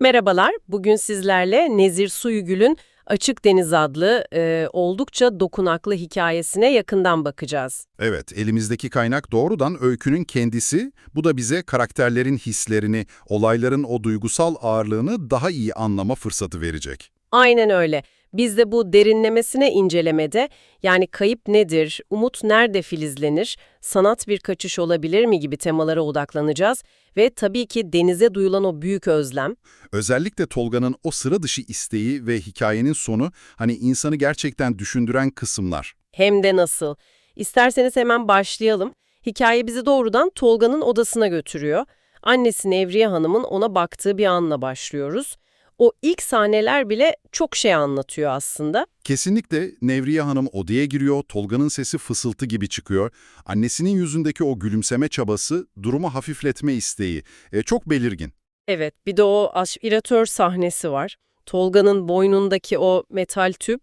Merhabalar, bugün sizlerle Nezir Suyugül'ün Açık Deniz adlı e, oldukça dokunaklı hikayesine yakından bakacağız. Evet, elimizdeki kaynak doğrudan öykünün kendisi. Bu da bize karakterlerin hislerini, olayların o duygusal ağırlığını daha iyi anlama fırsatı verecek. Aynen öyle. Biz de bu derinlemesine incelemede yani kayıp nedir, umut nerede filizlenir, sanat bir kaçış olabilir mi gibi temalara odaklanacağız ve tabii ki denize duyulan o büyük özlem, Özellikle Tolga'nın o sıra dışı isteği ve hikayenin sonu hani insanı gerçekten düşündüren kısımlar. Hem de nasıl. İsterseniz hemen başlayalım. Hikaye bizi doğrudan Tolga'nın odasına götürüyor. Annesi Nevriye Hanım'ın ona baktığı bir anla başlıyoruz. O ilk sahneler bile çok şey anlatıyor aslında. Kesinlikle Nevriye Hanım odaya giriyor, Tolga'nın sesi fısıltı gibi çıkıyor. Annesinin yüzündeki o gülümseme çabası, durumu hafifletme isteği e, çok belirgin. Evet, bir de o aspiratör sahnesi var. Tolga'nın boynundaki o metal tüp,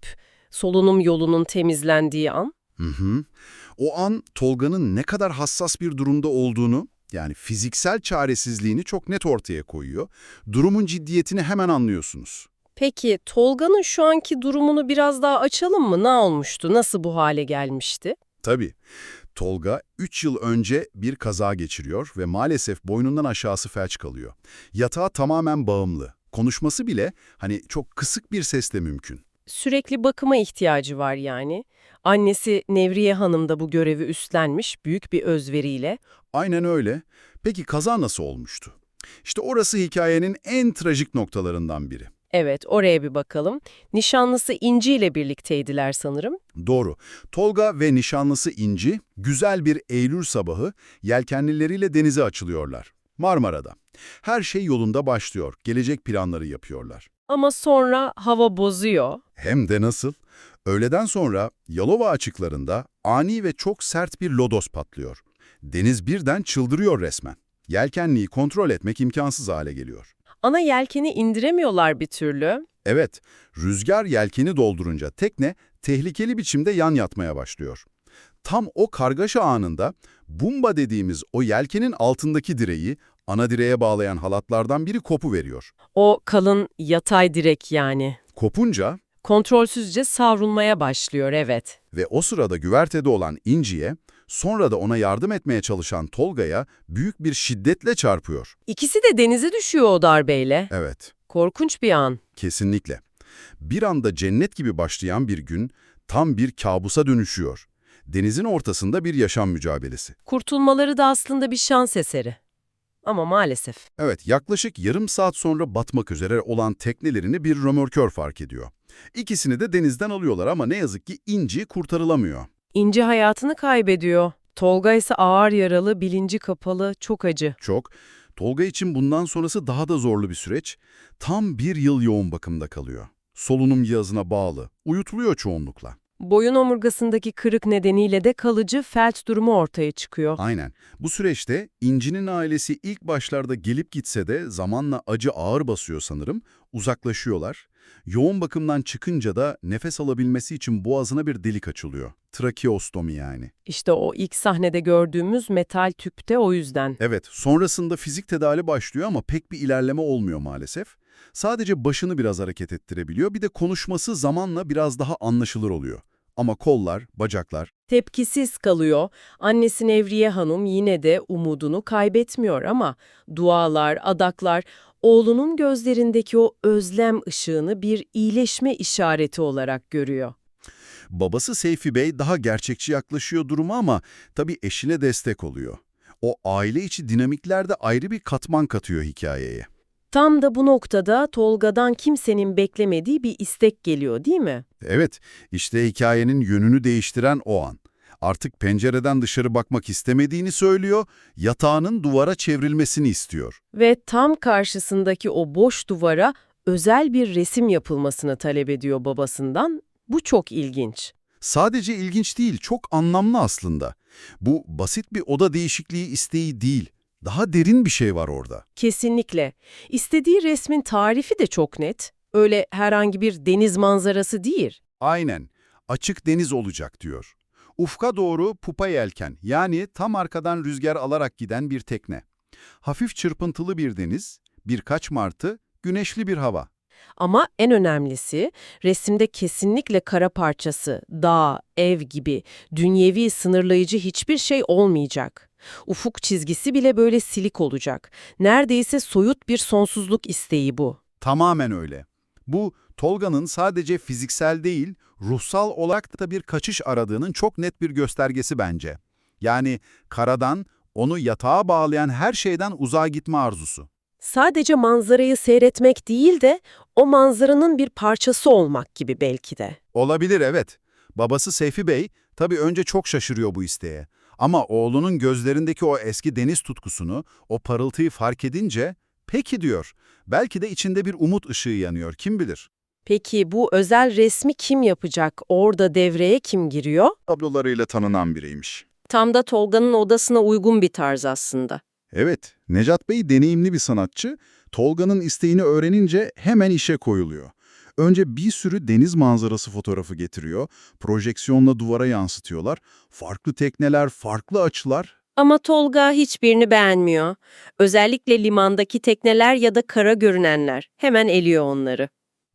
solunum yolunun temizlendiği an. Hı hı. O an Tolga'nın ne kadar hassas bir durumda olduğunu, yani fiziksel çaresizliğini çok net ortaya koyuyor. Durumun ciddiyetini hemen anlıyorsunuz. Peki Tolga'nın şu anki durumunu biraz daha açalım mı? Ne olmuştu? Nasıl bu hale gelmişti? Tabii. Tolga 3 yıl önce bir kaza geçiriyor ve maalesef boynundan aşağısı felç kalıyor. Yatağa tamamen bağımlı. Konuşması bile hani çok kısık bir sesle mümkün. Sürekli bakıma ihtiyacı var yani. Annesi Nevriye Hanım da bu görevi üstlenmiş büyük bir özveriyle. Aynen öyle. Peki kaza nasıl olmuştu? İşte orası hikayenin en trajik noktalarından biri. Evet, oraya bir bakalım. Nişanlısı İnci ile birlikteydiler sanırım. Doğru. Tolga ve nişanlısı İnci, güzel bir Eylül sabahı yelkenlileriyle denize açılıyorlar. Marmara'da. Her şey yolunda başlıyor. Gelecek planları yapıyorlar. Ama sonra hava bozuyor. Hem de nasıl? Öğleden sonra Yalova açıklarında ani ve çok sert bir lodos patlıyor. Deniz birden çıldırıyor resmen. Yelkenliği kontrol etmek imkansız hale geliyor. Ana yelkeni indiremiyorlar bir türlü. Evet, rüzgar yelkeni doldurunca tekne tehlikeli biçimde yan yatmaya başlıyor. Tam o kargaşa anında bumba dediğimiz o yelkenin altındaki direği ana direğe bağlayan halatlardan biri kopu veriyor. O kalın yatay direk yani. Kopunca Kontrolsüzce savrulmaya başlıyor evet. ve o sırada güvertede olan İnci'ye, sonra da ona yardım etmeye çalışan Tolga'ya büyük bir şiddetle çarpıyor. İkisi de denize düşüyor o darbeyle. Evet, Korkunç bir an. kesinlikle. Bir anda cennet gibi başlayan bir gün tam bir kabusa dönüşüyor. Denizin ortasında bir yaşam mücadelesi. Kurtulmaları da aslında bir şans eseri. Ama maalesef. Evet, yaklaşık yarım saat sonra batmak üzere olan teknelerini bir römorkör fark ediyor. İkisini de denizden alıyorlar ama ne yazık ki İnci kurtarılamıyor. İnci hayatını kaybediyor. Tolga ise ağır yaralı, bilinci kapalı, çok acı. Çok. Tolga için bundan sonrası daha da zorlu bir süreç. Tam bir yıl yoğun bakımda kalıyor. Solunum cihazına bağlı, uyutuluyor çoğunlukla. Boyun omurgasındaki kırık nedeniyle de kalıcı felç durumu ortaya çıkıyor. Aynen. Bu süreçte İnci'nin ailesi ilk başlarda gelip gitse de zamanla acı ağır basıyor sanırım. Uzaklaşıyorlar. Yoğun bakımdan çıkınca da nefes alabilmesi için boğazına bir delik açılıyor. Trakeostomi yani. İşte o ilk sahnede gördüğümüz metal tüpte o yüzden. Evet, sonrasında fizik tedavi başlıyor ama pek bir ilerleme olmuyor maalesef. Sadece başını biraz hareket ettirebiliyor, bir de konuşması zamanla biraz daha anlaşılır oluyor. Ama kollar, bacaklar, Tepkisiz kalıyor. Annesi Nevriye Hanım yine de umudunu kaybetmiyor ama dualar, adaklar oğlunun gözlerindeki o özlem ışığını bir iyileşme işareti olarak görüyor. babası Seyfi Bey daha gerçekçi yaklaşıyor duruma ama tabii eşine destek oluyor. O aile içi dinamikler de ayrı bir katman katıyor hikayeye. Tam da bu noktada Tolga'dan kimsenin beklemediği bir istek geliyor değil mi? Evet, işte hikayenin yönünü değiştiren o an. Artık pencereden dışarı bakmak istemediğini söylüyor, yatağının duvara çevrilmesini istiyor. Ve tam karşısındaki o boş duvara özel bir resim yapılmasını talep ediyor babasından. Bu çok ilginç. Sadece ilginç değil, çok anlamlı aslında. Bu basit bir oda değişikliği isteği değil, daha derin bir şey var orada. Kesinlikle. İstediği resmin tarifi de çok net. Öyle herhangi bir deniz manzarası değil. Aynen, açık deniz olacak diyor. Ufka doğru pupa yelken, yani tam arkadan rüzgar alarak giden bir tekne. Hafif çırpıntılı bir deniz, birkaç martı, güneşli bir hava. Ama en önemlisi resimde kesinlikle kara parçası, dağ, ev gibi dünyevi sınırlayıcı hiçbir şey olmayacak. Ufuk çizgisi bile böyle silik olacak. Neredeyse soyut bir sonsuzluk isteği bu. Tamamen öyle. Bu Tolga'nın sadece fiziksel değil, ruhsal olarak da bir kaçış aradığının çok net bir göstergesi bence. Yani karadan, onu yatağa bağlayan her şeyden uzağa gitme arzusu. Sadece manzarayı seyretmek değil de o manzaranın bir parçası olmak gibi belki de. Olabilir evet. Babası Seyfi Bey tabii önce çok şaşırıyor bu isteğe. Ama oğlunun gözlerindeki o eski deniz tutkusunu, o parıltıyı fark edince peki diyor. Belki de içinde bir umut ışığı yanıyor kim bilir. Peki bu özel resmi kim yapacak? Orada devreye kim giriyor? Tablolarıyla tanınan biriymiş. Tam da Tolga'nın odasına uygun bir tarz aslında. Evet, Necat Bey deneyimli bir sanatçı. Tolga'nın isteğini öğrenince hemen işe koyuluyor. Önce bir sürü deniz manzarası fotoğrafı getiriyor, projeksiyonla duvara yansıtıyorlar. Farklı tekneler, farklı açılar. Ama Tolga hiçbirini beğenmiyor. Özellikle limandaki tekneler ya da kara görünenler. Hemen eliyor onları.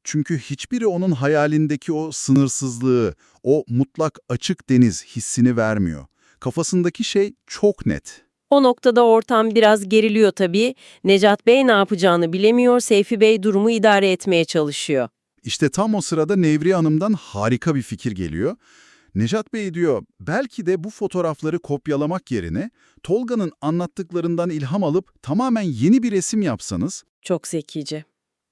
Çünkü hiçbiri onun hayalindeki o sınırsızlığı, o mutlak açık deniz hissini vermiyor. Kafasındaki şey çok net. O noktada ortam biraz geriliyor tabii. Necat Bey ne yapacağını bilemiyor, Seyfi Bey durumu idare etmeye çalışıyor. İşte tam o sırada Nevriye Hanım'dan harika bir fikir geliyor. Necat Bey diyor, belki de bu fotoğrafları kopyalamak yerine Tolga'nın anlattıklarından ilham alıp tamamen yeni bir resim yapsanız, Çok zekice.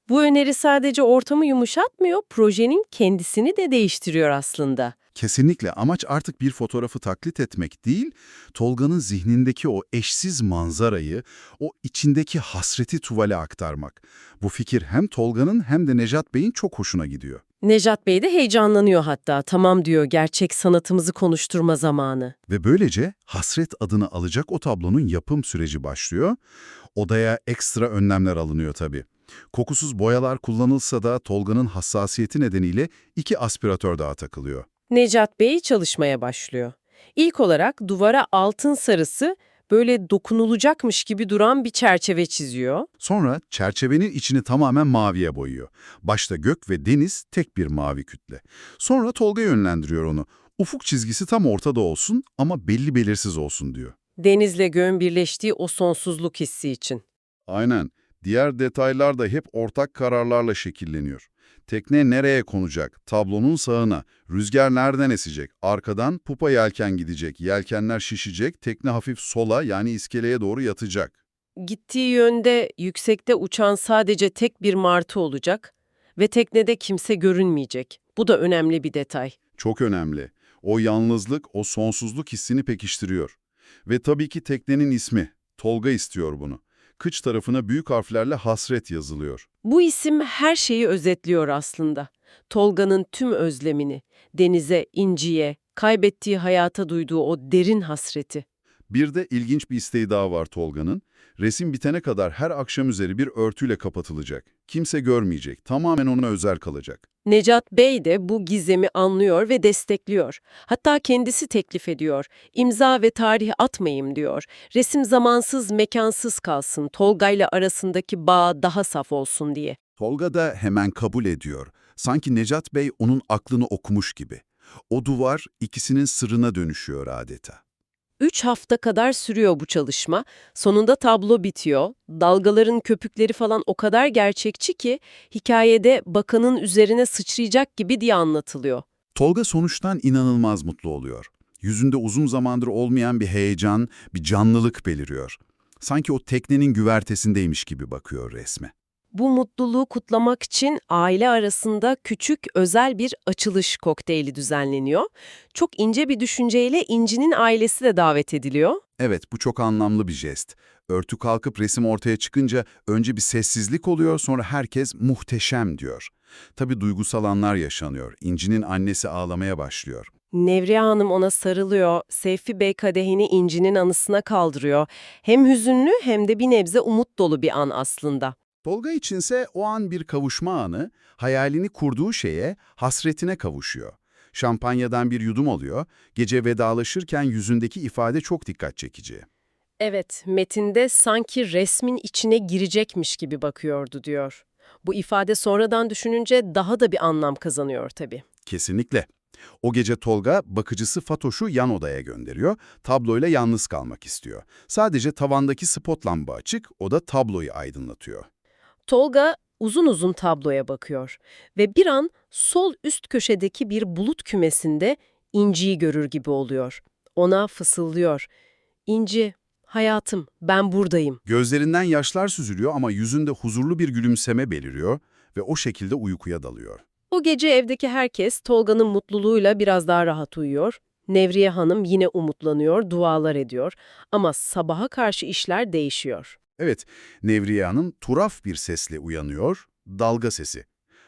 Bu öneri sadece ortamı yumuşatmıyor, projenin kendisini de değiştiriyor aslında. kesinlikle amaç artık bir fotoğrafı taklit etmek değil, Tolga'nın zihnindeki o eşsiz manzarayı, o içindeki hasreti tuvale aktarmak. Bu fikir hem Tolga'nın hem de Necat Bey'in çok hoşuna gidiyor. Necat Bey de heyecanlanıyor hatta. Tamam diyor, gerçek sanatımızı konuşturma zamanı. Ve böylece hasret adını alacak o tablonun yapım süreci başlıyor. Odaya ekstra önlemler alınıyor tabii. Kokusuz boyalar kullanılsa da Tolga'nın hassasiyeti nedeniyle iki aspiratör daha takılıyor. Necat Bey çalışmaya başlıyor. İlk olarak duvara altın sarısı böyle dokunulacakmış gibi duran bir çerçeve çiziyor. Sonra çerçevenin içini tamamen maviye boyuyor. Başta gök ve deniz tek bir mavi kütle. Sonra Tolga yönlendiriyor onu. Ufuk çizgisi tam ortada olsun ama belli belirsiz olsun diyor. Denizle göğün birleştiği o sonsuzluk hissi için. Aynen. Diğer detaylar da hep ortak kararlarla şekilleniyor. Tekne nereye konacak? Tablonun sağına. Rüzgar nereden esecek? Arkadan pupa yelken gidecek. Yelkenler şişecek. Tekne hafif sola yani iskeleye doğru yatacak. Gittiği yönde yüksekte uçan sadece tek bir martı olacak ve teknede kimse görünmeyecek. Bu da önemli bir detay. Çok önemli. O yalnızlık, o sonsuzluk hissini pekiştiriyor. Ve tabii ki teknenin ismi. Tolga istiyor bunu. Kıç tarafına büyük harflerle hasret yazılıyor. Bu isim her şeyi özetliyor aslında. Tolga'nın tüm özlemini, denize, inciye, kaybettiği hayata duyduğu o derin hasreti. Bir de ilginç bir isteği daha var Tolga'nın. Resim bitene kadar her akşam üzeri bir örtüyle kapatılacak. Kimse görmeyecek, tamamen ona özel kalacak. Necat Bey de bu gizemi anlıyor ve destekliyor. Hatta kendisi teklif ediyor. İmza ve tarih atmayayım diyor. Resim zamansız, mekansız kalsın. Tolga'yla arasındaki bağ daha saf olsun diye. Tolga da hemen kabul ediyor. Sanki Necat Bey onun aklını okumuş gibi. O duvar ikisinin sırrına dönüşüyor adeta. Üç hafta kadar sürüyor bu çalışma. Sonunda tablo bitiyor. Dalgaların köpükleri falan o kadar gerçekçi ki hikayede bakanın üzerine sıçrayacak gibi diye anlatılıyor. Tolga sonuçtan inanılmaz mutlu oluyor. Yüzünde uzun zamandır olmayan bir heyecan, bir canlılık beliriyor. Sanki o teknenin güvertesindeymiş gibi bakıyor resme. Bu mutluluğu kutlamak için aile arasında küçük özel bir açılış kokteyli düzenleniyor. Çok ince bir düşünceyle İnci'nin ailesi de davet ediliyor. Evet, bu çok anlamlı bir jest. Örtü kalkıp resim ortaya çıkınca önce bir sessizlik oluyor, sonra herkes muhteşem diyor. Tabii duygusal anlar yaşanıyor. İnci'nin annesi ağlamaya başlıyor. Nevriye Hanım ona sarılıyor. Seyfi Bey kadehini İnci'nin anısına kaldırıyor. Hem hüzünlü hem de bir nebze umut dolu bir an aslında. Tolga içinse o an bir kavuşma anı, hayalini kurduğu şeye, hasretine kavuşuyor. Şampanyadan bir yudum alıyor, gece vedalaşırken yüzündeki ifade çok dikkat çekici. Evet, metinde sanki resmin içine girecekmiş gibi bakıyordu diyor. Bu ifade sonradan düşününce daha da bir anlam kazanıyor tabii. Kesinlikle. O gece Tolga bakıcısı Fatoş'u yan odaya gönderiyor. Tabloyla yalnız kalmak istiyor. Sadece tavandaki spot lamba açık, o da tabloyu aydınlatıyor. Tolga uzun uzun tabloya bakıyor ve bir an sol üst köşedeki bir bulut kümesinde İnci'yi görür gibi oluyor. Ona fısıldıyor. İnci, hayatım, ben buradayım. Gözlerinden yaşlar süzülüyor ama yüzünde huzurlu bir gülümseme beliriyor ve o şekilde uykuya dalıyor. O gece evdeki herkes Tolga'nın mutluluğuyla biraz daha rahat uyuyor. Nevriye Hanım yine umutlanıyor, dualar ediyor. Ama sabaha karşı işler değişiyor. Evet, Nevriye Hanım turaf bir sesle uyanıyor, dalga sesi.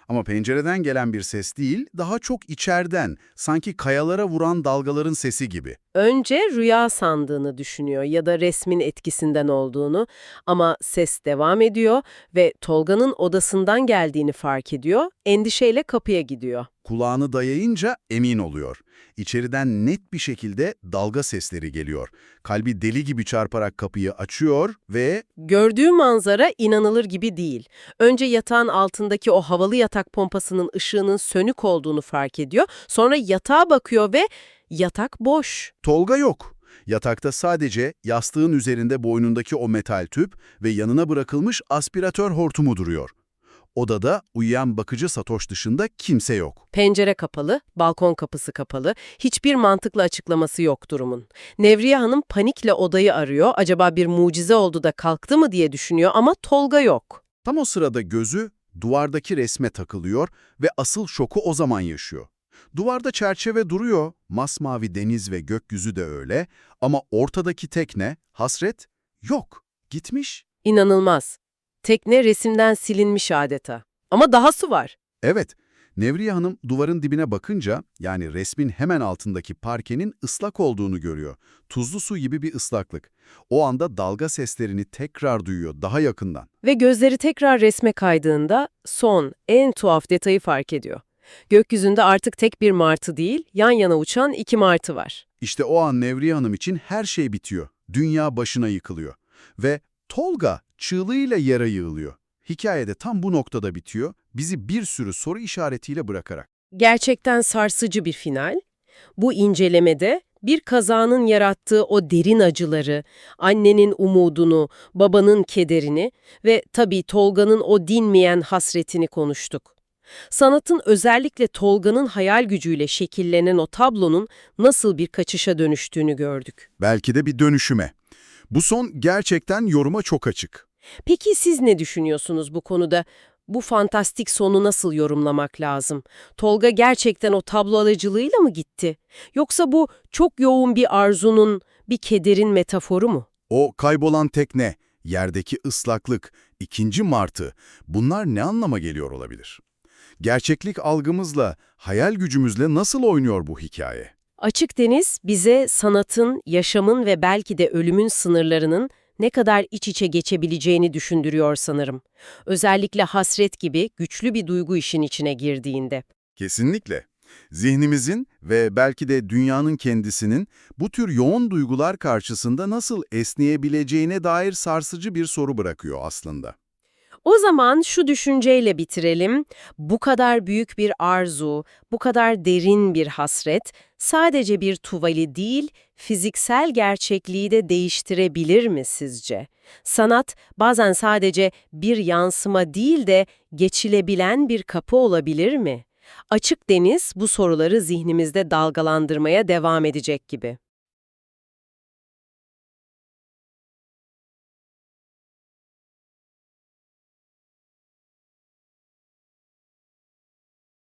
Ama pencereden gelen bir ses değil, daha çok içeriden, sanki kayalara vuran dalgaların sesi gibi. Önce rüya sandığını düşünüyor ya da resmin etkisinden olduğunu ama ses devam ediyor ve Tolga'nın odasından geldiğini fark ediyor, endişeyle kapıya gidiyor. Kulağını dayayınca emin oluyor. İçeriden net bir şekilde dalga sesleri geliyor. Kalbi deli gibi çarparak kapıyı açıyor ve Gördüğü manzara inanılır gibi değil. Önce yatağın altındaki o havalı yatak pompasının ışığının sönük olduğunu fark ediyor. Sonra yatağa bakıyor ve yatak boş. Tolga yok. Yatakta sadece yastığın üzerinde boynundaki o metal tüp ve yanına bırakılmış aspiratör hortumu duruyor. Odada uyuyan bakıcı Satoş dışında kimse yok. Pencere kapalı, balkon kapısı kapalı. Hiçbir mantıklı açıklaması yok durumun. Nevriye Hanım panikle odayı arıyor. Acaba bir mucize oldu da kalktı mı diye düşünüyor ama Tolga yok. Tam o sırada gözü duvardaki resme takılıyor ve asıl şoku o zaman yaşıyor. Duvarda çerçeve duruyor, masmavi deniz ve gökyüzü de öyle ama ortadaki tekne, hasret, yok, gitmiş. İnanılmaz. Tekne resimden silinmiş adeta. Ama dahası var. Evet, Nevriye Hanım duvarın dibine bakınca, yani resmin hemen altındaki parkenin ıslak olduğunu görüyor. Tuzlu su gibi bir ıslaklık. O anda dalga seslerini tekrar duyuyor, daha yakından. Ve gözleri tekrar resme kaydığında son, en tuhaf detayı fark ediyor. Gökyüzünde artık tek bir martı değil, yan yana uçan iki martı var. İşte o an Nevriye Hanım için her şey bitiyor. Dünya başına yıkılıyor. Ve Tolga çığlığıyla yere yığılıyor. Hikayede tam bu noktada bitiyor, bizi bir sürü soru işaretiyle bırakarak. Gerçekten sarsıcı bir final. Bu incelemede bir kazanın yarattığı o derin acıları, annenin umudunu, babanın kederini ve tabii Tolga'nın o dinmeyen hasretini konuştuk. Sanatın özellikle Tolga'nın hayal gücüyle şekillenen o tablonun nasıl bir kaçışa dönüştüğünü gördük. Belki de bir dönüşüme. Bu son gerçekten yoruma çok açık. Peki siz ne düşünüyorsunuz bu konuda? Bu fantastik sonu nasıl yorumlamak lazım? Tolga gerçekten o tablo alıcılığıyla mı gitti? Yoksa bu çok yoğun bir arzunun, bir kederin metaforu mu? O kaybolan tekne, yerdeki ıslaklık, ikinci martı, bunlar ne anlama geliyor olabilir? Gerçeklik algımızla, hayal gücümüzle nasıl oynuyor bu hikaye? Açık Deniz bize sanatın, yaşamın ve belki de ölümün sınırlarının ne kadar iç içe geçebileceğini düşündürüyor sanırım. Özellikle hasret gibi güçlü bir duygu işin içine girdiğinde. Kesinlikle. Zihnimizin ve belki de dünyanın kendisinin bu tür yoğun duygular karşısında nasıl esneyebileceğine dair sarsıcı bir soru bırakıyor aslında. O zaman şu düşünceyle bitirelim. Bu kadar büyük bir arzu, bu kadar derin bir hasret sadece bir tuvali değil, fiziksel gerçekliği de değiştirebilir mi sizce? Sanat bazen sadece bir yansıma değil de geçilebilen bir kapı olabilir mi? Açık Deniz bu soruları zihnimizde dalgalandırmaya devam edecek gibi.